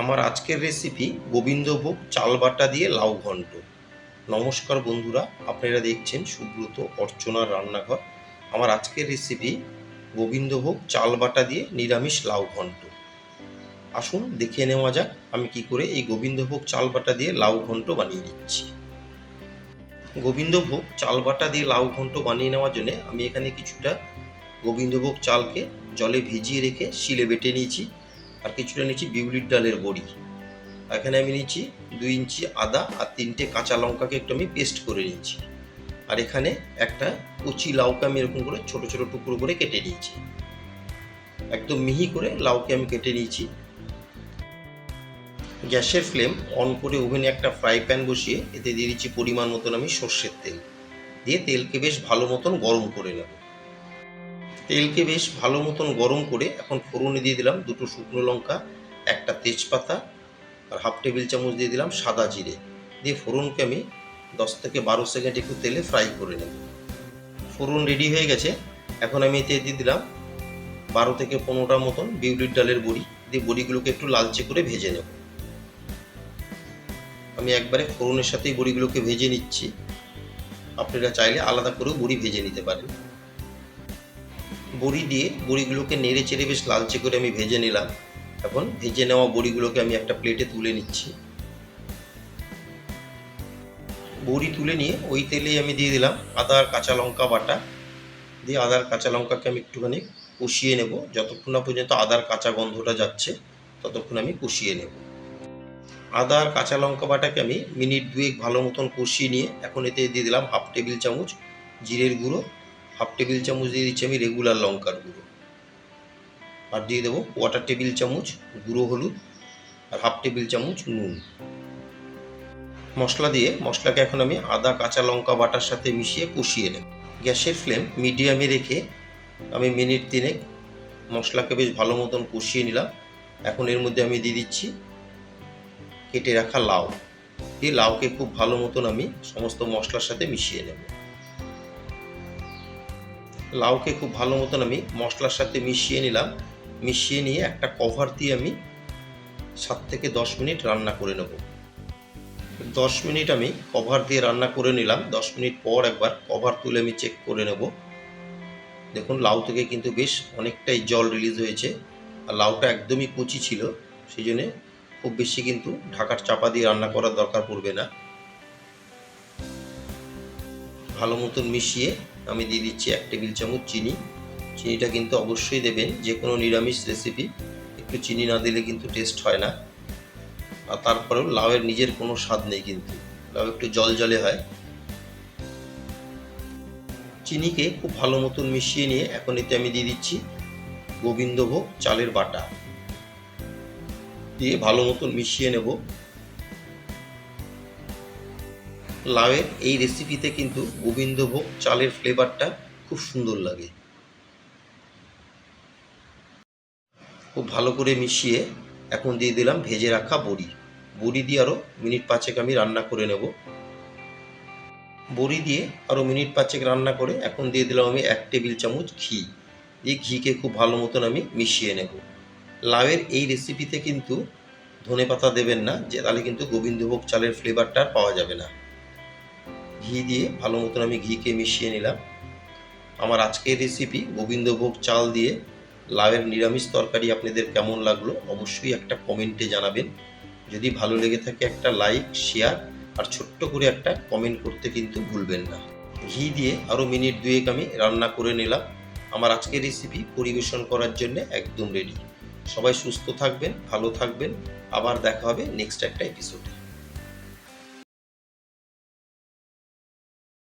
আমার আজকের রেসিপি গোবিন্দভোগ চাল বাটা দিয়ে লাউ ঘন্ট। নমস্কার বন্ধুরা, আপনারা দেখছেন সুব্রত অর্চনার রান্নাঘর। আমার আজকের রেসিপি গোবিন্দভোগ চাল বাটা দিয়ে নিরামিষ লাউ ঘন্ট। আসুন দেখে নেওয়া যাক আমি কি করে এই গোবিন্দভোগ চাল বাটা দিয়ে লাউ ঘন্ট বানিয়ে নিচ্ছি। গোবিন্দভোগ চাল বাটা দিয়ে লাউ ঘন্ট বানিয়ে নেওয়ার জন্য আমি এখানে কিছুটা গোবিন্দভোগ চালকে জলে ভিজিয়ে রেখে শিলে বেটে নিয়েছি। আর কিছুটা নিয়েছি বিউলির ডালের বড়ি। এখানে আমি নিয়েছি দুই ইঞ্চি আদা আর তিনটে কাঁচা লঙ্কাকে একটু আমি পেস্ট করে নিয়েছি আর এখানে একটা কচি লাউকে আমি এরকম করে ছোট ছোট টুকরো করে কেটে নিয়েছি। একদম মিহি করে লাউকে আমি কেটে নিয়েছি। গ্যাসের ফ্লেম অন করে ওভেনে একটা ফ্রাই প্যান বসিয়ে এতে দিয়ে দিচ্ছি পরিমাণ মতন আমি সর্ষের তেল। দিয়ে তেলকে বেশ ভালো মতন গরম করে নেব। তেলকে বেশ ভালো মতন গরম করে এখন ফোড়নে দিয়ে দিলাম দুটো শুকনো লঙ্কা, একটা তেজপাতা আর হাফ টেবিল চামচ দিয়ে দিলাম সাদা জিরে। দিয়ে ফোড়নকে আমি দশ থেকে বারো সেকেন্ড একটু তেলে ফ্রাই করে নেব। ফোড়ন রেডি হয়ে গেছে। এখন আমি এতে দিয়ে দিলাম বারো থেকে পনেরোটা মতন বিউলির ডালের বড়ি। দিয়ে বড়িগুলোকে একটু লালচে করে ভেজে নেব। আমি একবারে ফোড়নের সাথেই বড়িগুলোকে ভেজে নিচ্ছি। আপনারা চাইলে আলাদা করেও বড়ি ভেজে নিতে পারেন। বড়ি দিয়ে বড়িগুলোকে নেড়ে চেড়ে বেশ লালচে করে আমি ভেজে নিলাম। এখন ভেজে নেওয়া বড়িগুলোকে আমি একটা প্লেটে তুলে নিচ্ছি। বড়ি তুলে নিয়ে ওই তেলেই আমি দিয়ে দিলাম আদা আর কাঁচা লঙ্কা বাটা। দিয়ে আদার কাঁচা লঙ্কাকে আমি একটুখানি কষিয়ে নেব। যতক্ষণ না পর্যন্ত আদার কাঁচা গন্ধটা যাচ্ছে, ততক্ষণ আমি কষিয়ে নেব। আদা আর কাঁচা লঙ্কা বাটাকে আমি মিনিট দুয়েক ভালো মতন কষিয়ে নিয়ে এখন এতে দিয়ে দিলাম হাফ টেবিল চামচ জিরের গুঁড়ো। হাফ টেবিল চামচ দিয়ে দিচ্ছি আমি রেগুলার লঙ্কার গুঁড়ো। আর দিয়ে দেবো কোয়াটার টেবিল চামচ গুঁড়ো হলুদ আর হাফ টেবিল চামচ নুন। মশলা দিয়ে মশলাকে এখন আমি আদা, কাঁচা লঙ্কা বাটার সাথে মিশিয়ে কষিয়ে নেব। গ্যাসের ফ্লেম মিডিয়ামে রেখে আমি মিনিট তিনেক মশলাকে বেশ ভালো মতন কষিয়ে নিলাম। এখন এর মধ্যে আমি দিয়ে দিচ্ছি কেটে রাখা লাউ। দিয়ে লাউকে খুব ভালো মতন আমি সমস্ত মশলার সাথে মিশিয়ে নেব। লাউকে খুব ভালো মতন আমি মশলার সাথে মিশিয়ে নিলাম। মিশিয়ে নিয়ে একটা কভার দিয়ে আমি সাত থেকে দশ মিনিট রান্না করে নেব। দশ মিনিট আমি কভার দিয়ে রান্না করে নিলাম। দশ মিনিট পর একবার কভার তুলে আমি চেক করে নেব। দেখুন, লাউ থেকে কিন্তু বেশ অনেকটাই জল রিলিজ হয়েছে। আর লাউটা একদমই কুচি ছিল, সেই জন্যে খুব বেশি কিন্তু ঢাকার চাপা দিয়ে রান্না করার দরকার পড়বে না। ভালো মতন মিশিয়ে আমি দিয়ে দিচ্ছি এক টেবিল চামচ চিনি। চিনিটা কিন্তু অবশ্যই দেবেন যে কোনো নিরামিষ রেসিপি একটু চিনি না দিলে কিন্তু টেস্ট হয় না। আর তারপরেও লাউয়ের নিজের কোনো স্বাদ নেই কিন্তু। লাউ একটু জল জলে হয়। চিনিকে খুব ভালো মতন মিশিয়ে নিয়ে এখন এতে আমি দিয়ে দিচ্ছি গোবিন্দভোগ চালের বাটা। দিয়ে ভালো মতন মিশিয়ে নেব। লাউয়ের এই রেসিপিতে কিন্তু গোবিন্দভোগ চালের ফ্লেভারটা খুব সুন্দর লাগে। খুব ভালো করে মিশিয়ে এখন দিয়ে দিলাম ভেজে রাখা বড়ি। বড়ি দিয়ে আরও মিনিট পাঁচেক আমি রান্না করে নেব। বড়ি দিয়ে আরও মিনিট পাঁচেক রান্না করে এখন দিয়ে দিলাম আমি এক টেবিল চামচ ঘি। দিয়ে ঘিকে খুব ভালো মতন আমি মিশিয়ে নেব। লাউয়ের এই রেসিপিতে কিন্তু ধনে পাতা দেবেন না, যে তাহলে কিন্তু গোবিন্দভোগ চালের ফ্লেভারটা পাওয়া যাবে না। ঘি দিয়ে ভালো মতন আমি ঘিকে মিশিয়ে নিলাম। আমার আজকের রেসিপি গোবিন্দভোগ চাল দিয়ে লাউয়ের নিরামিষ তরকারি আপনাদের কেমন লাগল অবশ্যই একটা কমেন্টে জানাবেন। যদি ভালো লেগে থাকে একটা লাইক শেয়ার আর ছোট্ট করে একটা কমেন্ট করতে কিন্তু ভুলবেন না। ঘি দিয়ে আরও মিনিট দুয়েক আমি রান্না করে নিলাম। আমার আজকের রেসিপি পরিবেশন করার জন্য একদম রেডি সবাই সুস্থ থাকবেন, ভালো থাকবেন। আবার দেখা হবে নেক্সট একটা এপিসোডে